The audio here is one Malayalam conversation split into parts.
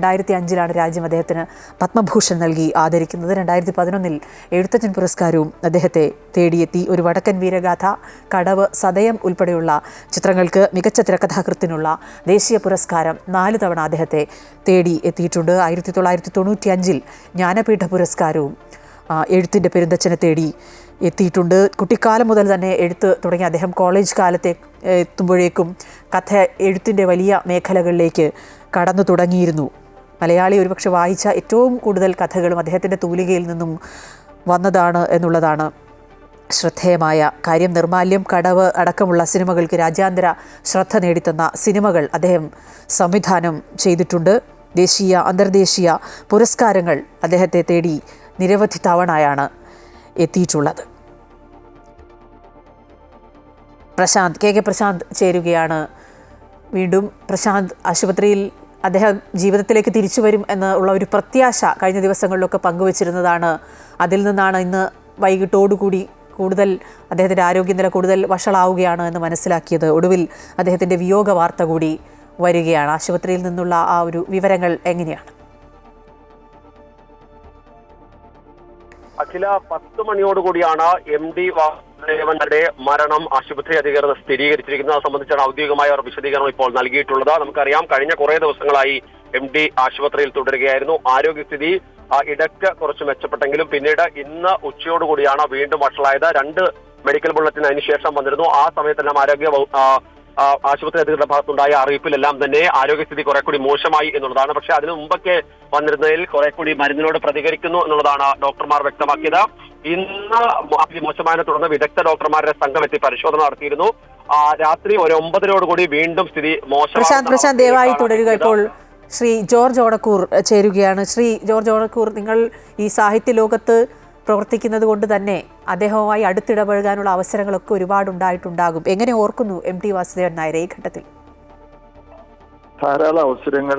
രണ്ടായിരത്തി അഞ്ചിലാണ് രാജ്യം അദ്ദേഹത്തിന് പത്മഭൂഷൺ നൽകി ആദരിക്കുന്നത്. രണ്ടായിരത്തി പതിനൊന്നിൽ എഴുത്തച്ഛൻ പുരസ്കാരവും അദ്ദേഹത്തെ തേടിയെത്തി. ഒരു വടക്കൻ വീരഗാഥ കടവ് സതയം ഉൾപ്പെടെയുള്ള ചിത്രങ്ങൾക്ക് മികച്ച തിരക്കഥാകൃത്തിനുള്ള ദേശീയ പുരസ്കാരം നാല് തവണ അദ്ദേഹത്തെ തേടി എത്തിയിട്ടുണ്ട്. ആയിരത്തി തൊള്ളായിരത്തി തൊണ്ണൂറ്റി അഞ്ചിൽ ജ്ഞാനപീഠ പുരസ്കാരവും എഴുത്തിന്റെ പെരുന്തച്ഛനെ തേടി എത്തിയിട്ടുണ്ട്. കുട്ടിക്കാലം മുതൽ തന്നെ എഴുത്ത് തുടങ്ങി അദ്ദേഹം കോളേജ് കാലത്തെ എത്തുമ്പോഴേക്കും കഥ എഴുത്തിന്റെ വലിയ മേഖലകളിലേക്ക് കടന്നു തുടങ്ങിയിരുന്നു. മലയാളി ഒരുപക്ഷെ വായിച്ച ഏറ്റവും കൂടുതൽ കഥകളും അദ്ദേഹത്തിന്റെ തൂലികയിൽ നിന്നും വന്നതാണ് എന്നുള്ളതാണ് ശ്രദ്ധേയമായ കാര്യം. നിർമാല്യം കടവ് അടക്കമുള്ള സിനിമകൾക്ക് രാജ്യാന്തര ശ്രദ്ധ നേടിത്തന്ന സിനിമകൾ അദ്ദേഹം സംവിധാനം ചെയ്തിട്ടുണ്ട്. ദേശീയ അന്തർദേശീയ പുരസ്കാരങ്ങൾ അദ്ദേഹത്തെ തേടി നിരവധി തവണയാണ് എത്തിയിട്ടുള്ളത്. പ്രശാന്ത് കെ കെ പ്രശാന്ത് ചേരുകയാണ്. വീണ്ടും പ്രശാന്ത് ആശുപത്രിയിൽ അദ്ദേഹം ജീവിതത്തിലേക്ക് തിരിച്ചു വരും എന്നുള്ള ഒരു പ്രത്യാശ കഴിഞ്ഞ ദിവസങ്ങളിലൊക്കെ പങ്കുവച്ചിരുന്നതാണ്. അതിൽ നിന്നാണ് ഇന്ന് വൈകിട്ടോടുകൂടി കൂടുതൽ അദ്ദേഹത്തിന്റെ ആരോഗ്യനില കൂടുതൽ വഷളാവുകയാണ് എന്ന് മനസ്സിലാക്കിയത്. ഒടുവിൽ അദ്ദേഹത്തിന്റെ വിയോഗ വാർത്ത കൂടി വരികയാണ്. ആശുപത്രിയിൽ നിന്നുള്ള ആ ഒരു വിവരങ്ങൾ എങ്ങനെയാണ്? അഖില പത്ത് മണിയോടുകൂടിയാണ് എം ഡി വാസുദേവന്റെ മരണം ആശുപത്രി അധികൃതർ സ്ഥിരീകരിച്ചിരിക്കുന്നത്. അത് സംബന്ധിച്ചാണ് ഔദ്യോഗികമായ ഒരു വിശദീകരണം ഇപ്പോൾ നൽകിയിട്ടുള്ളത്. നമുക്കറിയാം കഴിഞ്ഞ കുറെ ദിവസങ്ങളായി എം ഡി ആശുപത്രിയിൽ തുടരുകയായിരുന്നു. ആരോഗ്യസ്ഥിതി ഇടയ്ക്ക് കുറച്ച് മെച്ചപ്പെട്ടെങ്കിലും പിന്നീട് ഇന്ന് ഉച്ചയോടുകൂടിയാണ് വീണ്ടും വഷളായത്. രണ്ട് മെഡിക്കൽ ബുള്ളറ്റിൻ അതിനുശേഷം വന്നിരുന്നു. ആ സമയത്തെല്ലാം ആരോഗ്യ ആശുപത്രി അധികൃതരുടെ ഭാഗത്തുണ്ടായ അറിയിപ്പിലെല്ലാം തന്നെ ആരോഗ്യസ്ഥിതി കുറെ കൂടി മോശമായി എന്നുള്ളതാണ്. പക്ഷെ അതിനു മുമ്പൊക്കെ വന്നിരുന്നതിൽ കുറെ കൂടി മരുന്നിനോട് പ്രതികരിക്കുന്നു എന്നുള്ളതാണ് ഡോക്ടർമാർ വ്യക്തമാക്കിയത്. ഇന്ന് സ്ഥിതി മോശമായതിനെ തുടർന്ന് വിദഗ്ധ ഡോക്ടർമാരുടെ സംഘം എത്തി പരിശോധന നടത്തിയിരുന്നു. രാത്രി ഒരു ഒമ്പതിനോടുകൂടി വീണ്ടും സ്ഥിതി പ്രശാന്ത് പ്രശാന്ത് ദയവായി തുടരുക ഇപ്പോൾ. ശ്രീ ജോർജ് ഓടക്കൂർ ചേരുകയാണ്. ശ്രീ ജോർജ് ഓടക്കൂർ നിങ്ങൾ ഈ സാഹിത്യ ലോകത്ത് പ്രവർത്തിക്കുന്നത് കൊണ്ട് തന്നെ അദ്ദേഹവുമായി അടുത്തിടപഴകാനുള്ള അവസരങ്ങളൊക്കെ ഒരുപാട് ഉണ്ടായിട്ടുണ്ടാകും എങ്ങനെ ഓർക്കുന്നു എം ടി വാസുദേവൻ നായർ ഈ ഘട്ടത്തിൽ? ധാരാളം അവസരങ്ങൾ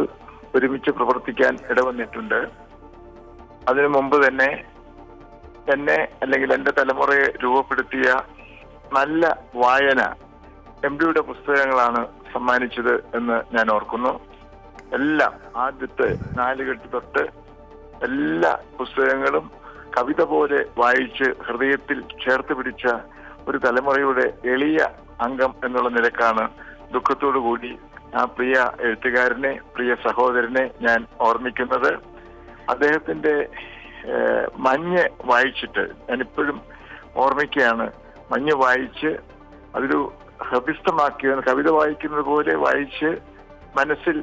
ഒരുമിച്ച് പ്രവർത്തിക്കാൻ ഇടവന്നിട്ടുണ്ട്. അതിനു മുമ്പ് തന്നെ എന്നെ അല്ലെങ്കിൽ എന്റെ തലമുറയെ രൂപപ്പെടുത്തിയ നല്ല വായന എം ഡിയുടെ പുസ്തകങ്ങളാണ് സമ്മാനിച്ചത് എന്ന് ഞാൻ ഓർക്കുന്നു. എല്ലാം ആദ്യത്തെ നാലുകെട്ട് തൊട്ട് എല്ലാ പുസ്തകങ്ങളും കവിത പോലെ വായിച്ച് ഹൃദയത്തിൽ ചേർത്ത് പിടിച്ച ഒരു തലമുറയുടെ എളിയ അംഗം എന്നുള്ള നിലക്കാണ് ദുഃഖത്തോടു കൂടി ആ പ്രിയ എഴുത്തുകാരനെ പ്രിയ സഹോദരനെ ഞാൻ ഓർമ്മിക്കുന്നത്. അദ്ദേഹത്തിന്റെ മഞ്ഞ് വായിച്ചിട്ട് ഞാൻ ഇപ്പോഴും ഓർമ്മിക്കുകയാണ്. മഞ്ഞ് വായിച്ച് അതൊരു ഹൃദിസ്ഥമാക്കിയ കവിത വായിക്കുന്നത് പോലെ വായിച്ച് മനസ്സിൽ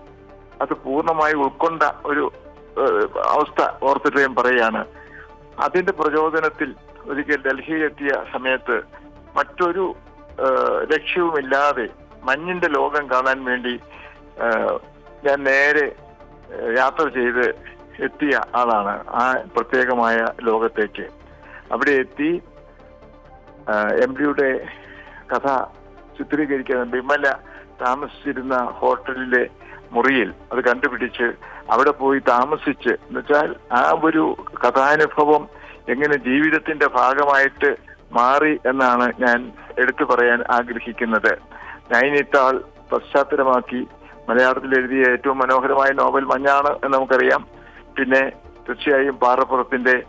അത് പൂർണമായി ഉൾക്കൊണ്ട ഒരു അവസ്ഥ ഓർത്തിട്ട് ഞാൻ പറയാണ് അതിന്റെ പ്രചോദനത്തിൽ ഒരിക്കൽ ഡൽഹിയിലെത്തിയ സമയത്ത് മറ്റൊരു ലക്ഷ്യവുമില്ലാതെ മഞ്ഞിന്റെ ലോകം കാണാൻ വേണ്ടി ഞാൻ നേരെ യാത്ര ചെയ്ത് എത്തിയ ആളാണ് ആ പ്രത്യേകമായ ലോകത്തേക്ക്. അവിടെ എത്തി എം ഡിയുടെ കഥ ചിത്രീകരിക്കാൻ വിമല താമസിച്ചിരുന്ന ഹോട്ടലിലെ മുറിയിൽ അത് കണ്ടുപിടിച്ച് അവിടെ പോയി താമസിച്ച്. എന്നുവെച്ചാൽ ആ ഒരു കഥാനുഭവം എങ്ങനെ ജീവിതത്തിന്റെ ഭാഗമായിട്ട് മാറി എന്നാണ് ഞാൻ എടുത്തു പറയാൻ ആഗ്രഹിക്കുന്നത്. നൈനിത്താൾ പശ്ചാത്തലമാക്കി മലയാളത്തിൽ എഴുതിയ ഏറ്റവും മനോഹരമായ നോവൽ മഞ്ഞാണ് എന്ന് നമുക്കറിയാം. പിന്നെ തീർച്ചയായും പാറപ്പുറത്തിന്റെ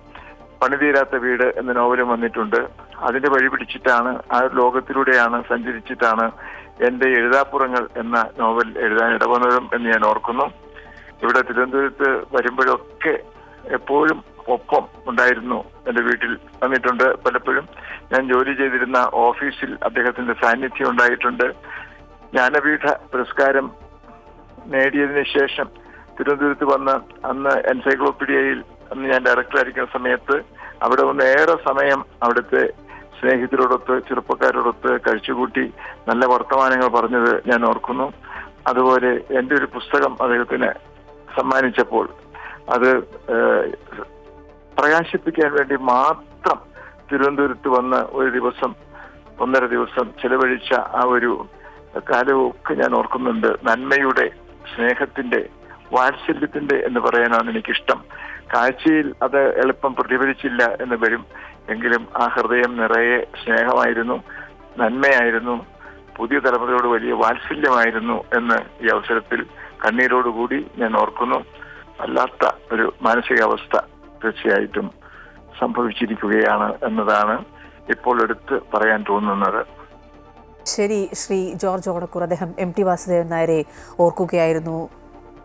പണിതീരാത്ത വീട് എന്ന നോവലും വന്നിട്ടുണ്ട്. അതിന്റെ വഴി പിടിച്ചിട്ടാണ് ആ ലോകത്തിലൂടെയാണ് സഞ്ചരിച്ചിട്ടാണ് എന്റെ എഴുതാപ്പുറങ്ങൾ എന്ന നോവൽ എഴുതാൻ ഇടവന്നതും എന്ന് ഞാൻ ഓർക്കുന്നു. ഇവിടെ തിരുവനന്തപുരത്ത് വരുമ്പോഴൊക്കെ എപ്പോഴും ഒപ്പം ഉണ്ടായിരുന്നു എന്റെ വീട്ടിൽ വന്നിട്ടുണ്ട് പലപ്പോഴും. ഞാൻ ജോലി ചെയ്തിരുന്ന ഓഫീസിൽ അദ്ദേഹത്തിന്റെ സാന്നിധ്യം ഉണ്ടായിട്ടുണ്ട്. ജ്ഞാനപീഠ പുരസ്കാരം നേടിയതിനു ശേഷം തിരുവനന്തപുരത്ത് വന്ന് അന്ന് എൻസൈക്ലോപ്പീഡിയയിൽ അന്ന് ഞാൻ ഡയറക്ടറായിരിക്കുന്ന സമയത്ത് അവിടെ ഒന്ന് ഏറെ സമയം അവിടുത്തെ സ്നേഹിതരോടൊത്ത് ചെറുപ്പക്കാരോടൊത്ത് കഴിച്ചുകൂട്ടി നല്ല വർത്തമാനങ്ങൾ പറഞ്ഞത് ഞാൻ ഓർക്കുന്നു. അതുപോലെ എന്റെ ഒരു പുസ്തകം അദ്ദേഹത്തിന് സമ്മാനിച്ചപ്പോൾ അത് പ്രകാശിപ്പിക്കാൻ വേണ്ടി മാത്രം തിരുവനന്തപുരത്ത് വന്ന് ഒരു ദിവസം ഒന്നര ദിവസം ചെലവഴിച്ച ആ ഒരു കാലമൊക്കെ ഞാൻ ഓർക്കുന്നുണ്ട്. നന്മയുടെ സ്നേഹത്തിന്റെ വാത്സല്യത്തിന്റെ എന്ന് പറയാനാണ് എനിക്കിഷ്ടം. കാഴ്ചയിൽ അത് എളുപ്പം പ്രതിഫലിച്ചില്ല എന്ന് വരും. എങ്കിലും ആ ഹൃദയം നിറയെ സ്നേഹമായിരുന്നു നന്മയായിരുന്നു പുതിയ തലമുറയോട് വലിയ വാത്സല്യമായിരുന്നു എന്ന് ഈ അവസരത്തിൽ കണ്ണീരോടുകൂടി ഞാൻ ഓർക്കുന്നു. അല്ലാത്ത ഒരു മാനസികാവസ്ഥ തീർച്ചയായിട്ടും സംഭവിച്ചിരിക്കുകയാണ് എന്നതാണ് ഇപ്പോൾ എടുത്ത് പറയാൻ തോന്നുന്നത്. ശരി ശ്രീ ജോർജ് ഓടക്കൂർ അദ്ദേഹം എം ടി വാസുദേവൻ നായരെ ഓർക്കുകയായിരുന്നു.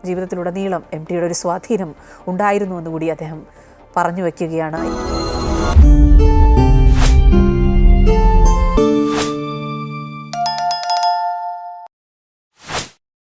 ജീവിതത്തിലുടനീളം എം ടിയുടെ ഒരു സ്വാധീനം ഉണ്ടായിരുന്നു എന്നുകൂടി അദ്ദേഹം പറഞ്ഞു വയ്ക്കുകയാണ്. うん。